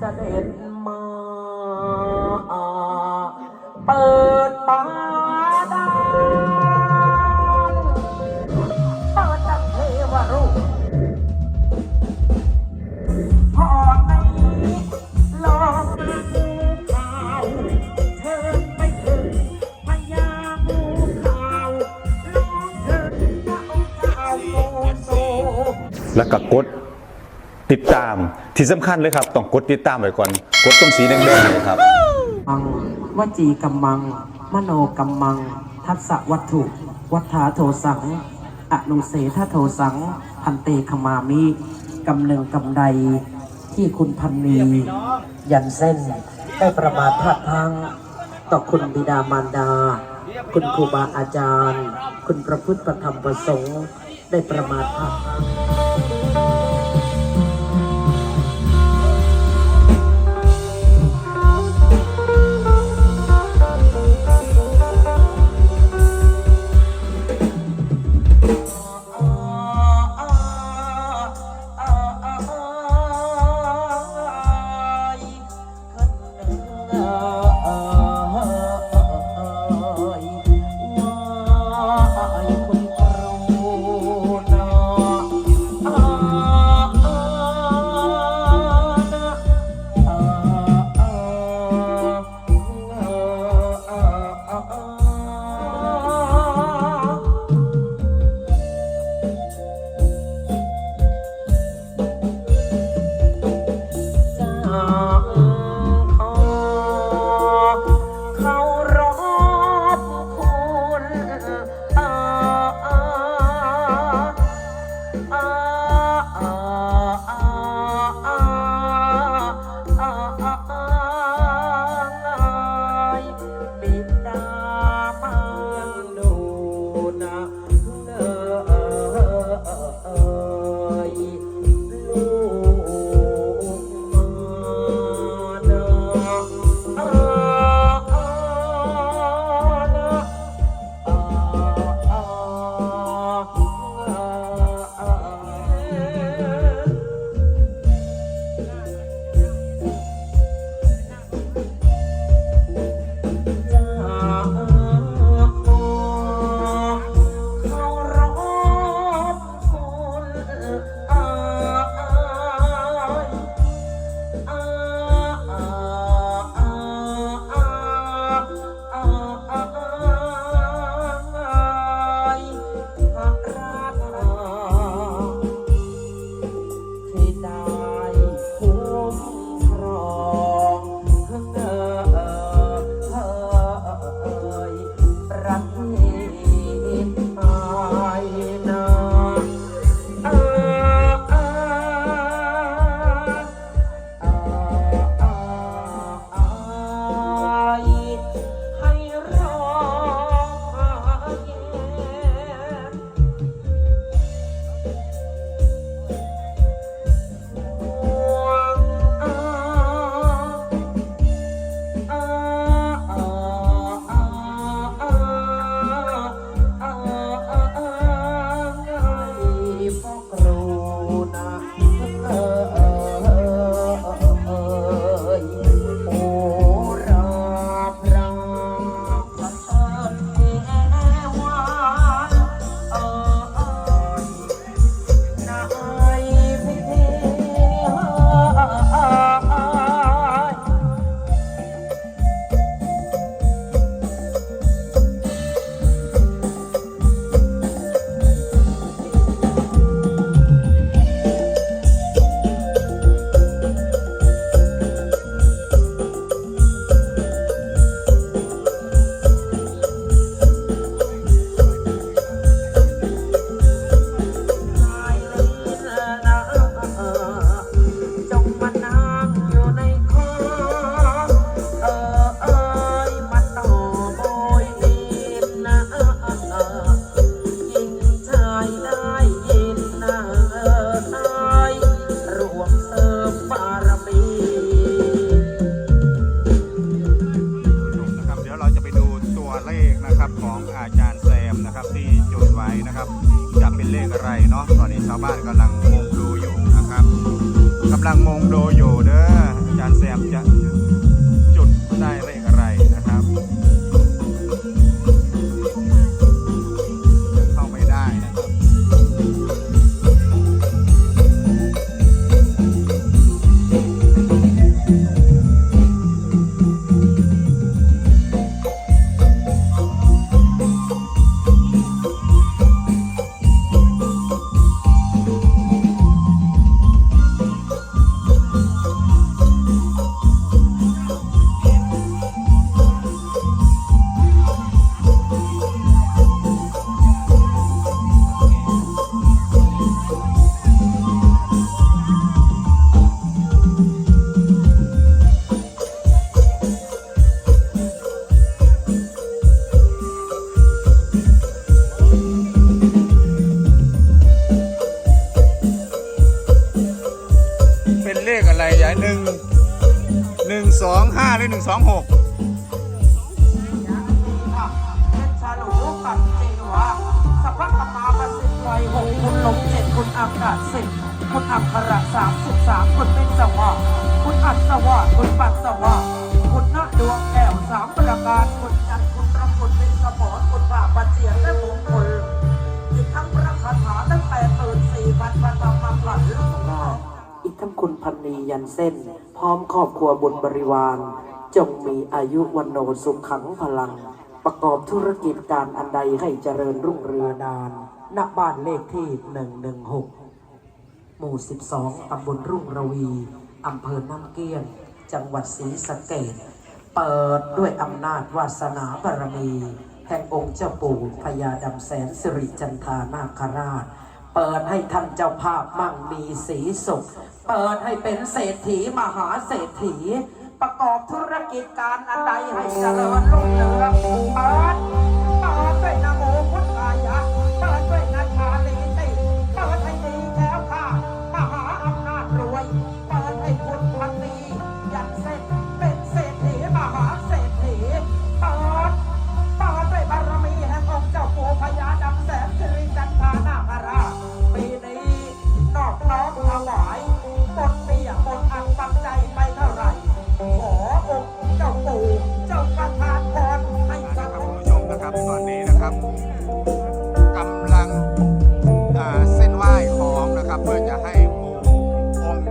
Israel ที่สำคัญเลยครับ ต้องกดติดตามไว้ก่อน กดตรงสีแดงๆเนี่ยครับ มังวจีกัมมัง มโนกัมมัง ทัศวัตถุ วัฏฐาโทสังอนุเสทโทสัง พันเตขมามิกำเนึ่งกำไดที่คุณพันนียันเส้นได้ประมาทพลาดพลังต่อคุณบิดามารดา คุณครูบาอาจารย์ คุณพระพุทธประธรรมประสงค์ ได้ประมาทพลาด เจ็ดคุณอักษรสิบคุณอักขระสามสิบสามคุณเป็นสวะคุณอัศวะคุณปัสสวะคุณณดวงแก้วสามประการคุณจันคุณรคุณเป็นสมรคุณผ่าปัจเจียนและมงคลอีกทั้งพระคาถาตั้งแต่ตื่นสี่พันพันธรรมขันธ์อีกทั้งคุณพันนียันเส้น พร้อมครอบครัวบุญบริวาร จงมีอายุวันโนสุขขังพลัง ประกอบธุรกิจการอันใดให้เจริญรุ่งเรืองนาน ณบ้านเลขที่ 116 หมู่ 12 ตำบลรุ่งระวี อำเภอน้ำเกี้ยง จังหวัดศรีสะเกษเปิดด้วยอำนาจวาสนาบารมี แห่งองค์เจ้าปู่พญาดำแสนสิริจันทานาคราช เปิดให้ท่านเจ้าภาพมั่งมีสีสุข เปิดให้เป็นเศรษฐีมหาเศรษฐี ประกอบธุรกิจการอันใดให้เจริญรุ่งเรืองเปิด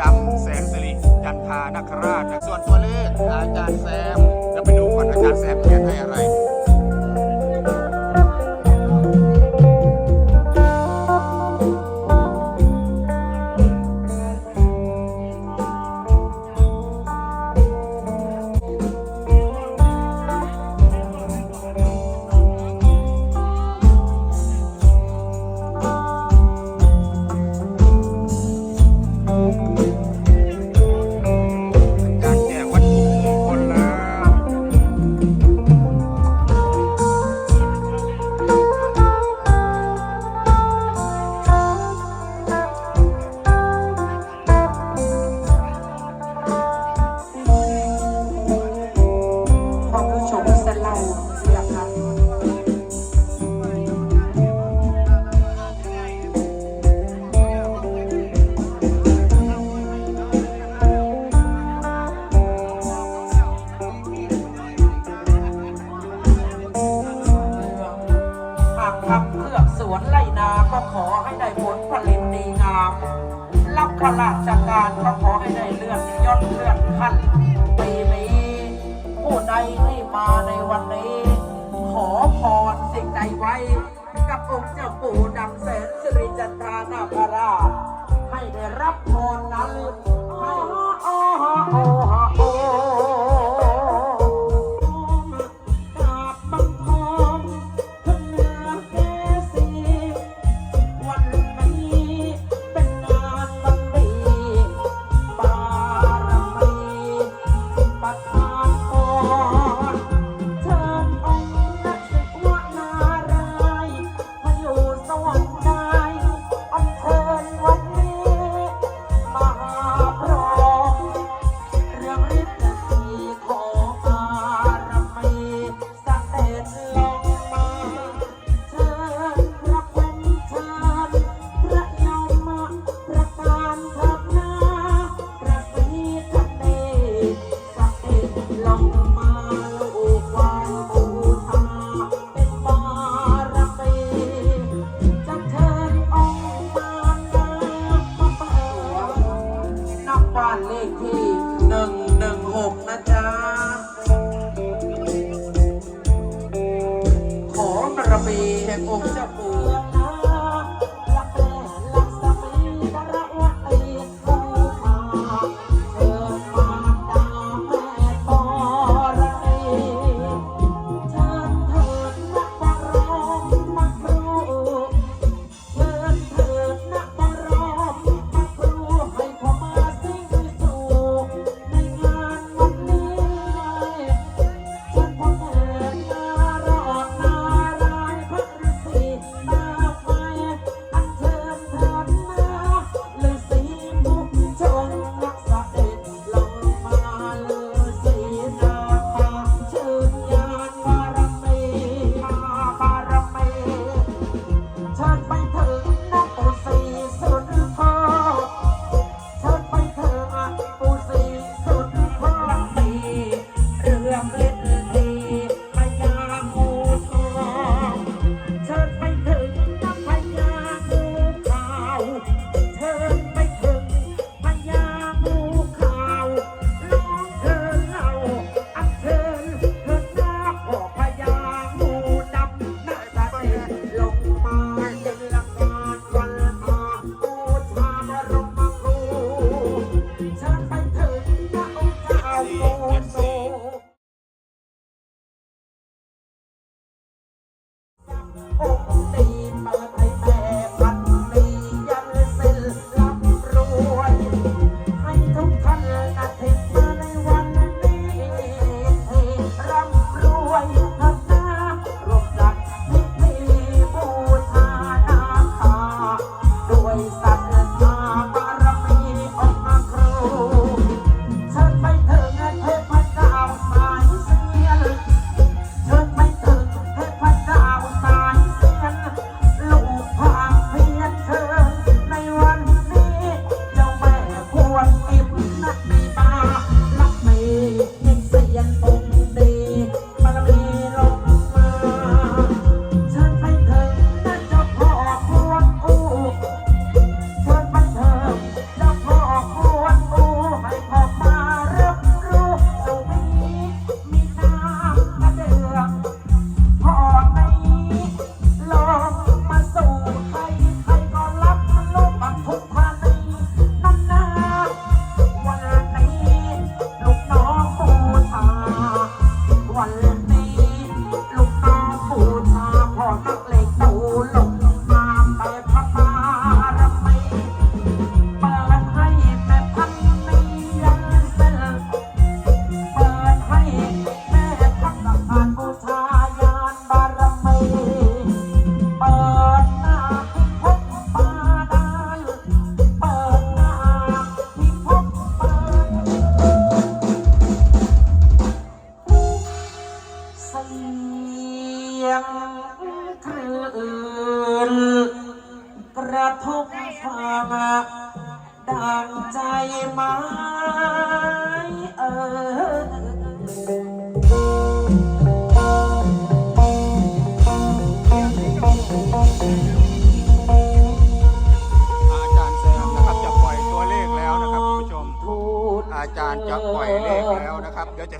ดำแสงสิริจันทานคราชส่วนตัวเลขอาจารย์แซมจะไปดูก่อนอาจารย์แซมเขียนให้อะไร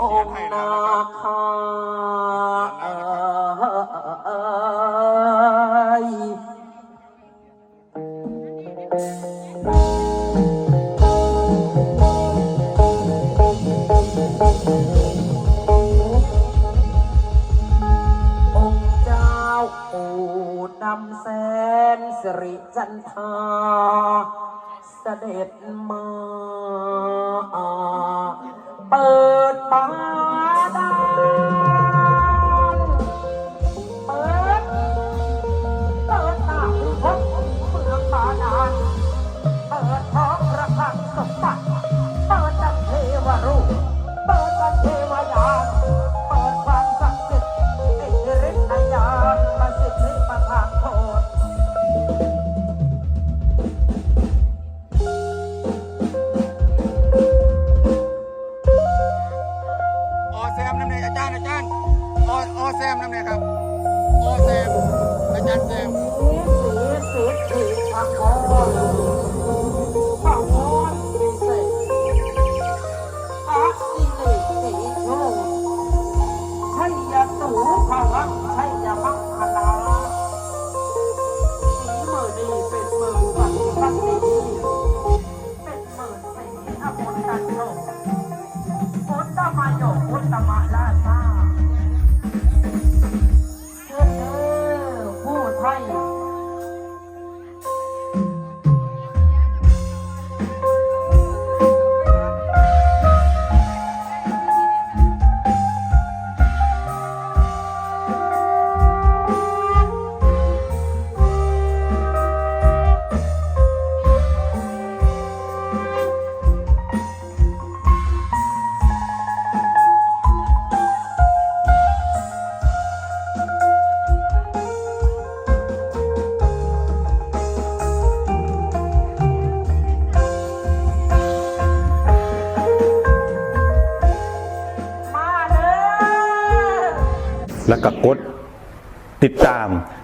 เสียณให้แล้วนะครับำแสนสิริจันทาเสด็จมา เปิดตาได้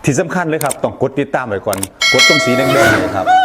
ที่สำคัญเลยครับ ต้องกดติดตามไว้ก่อน กดตรงสีแดงๆเนยครับ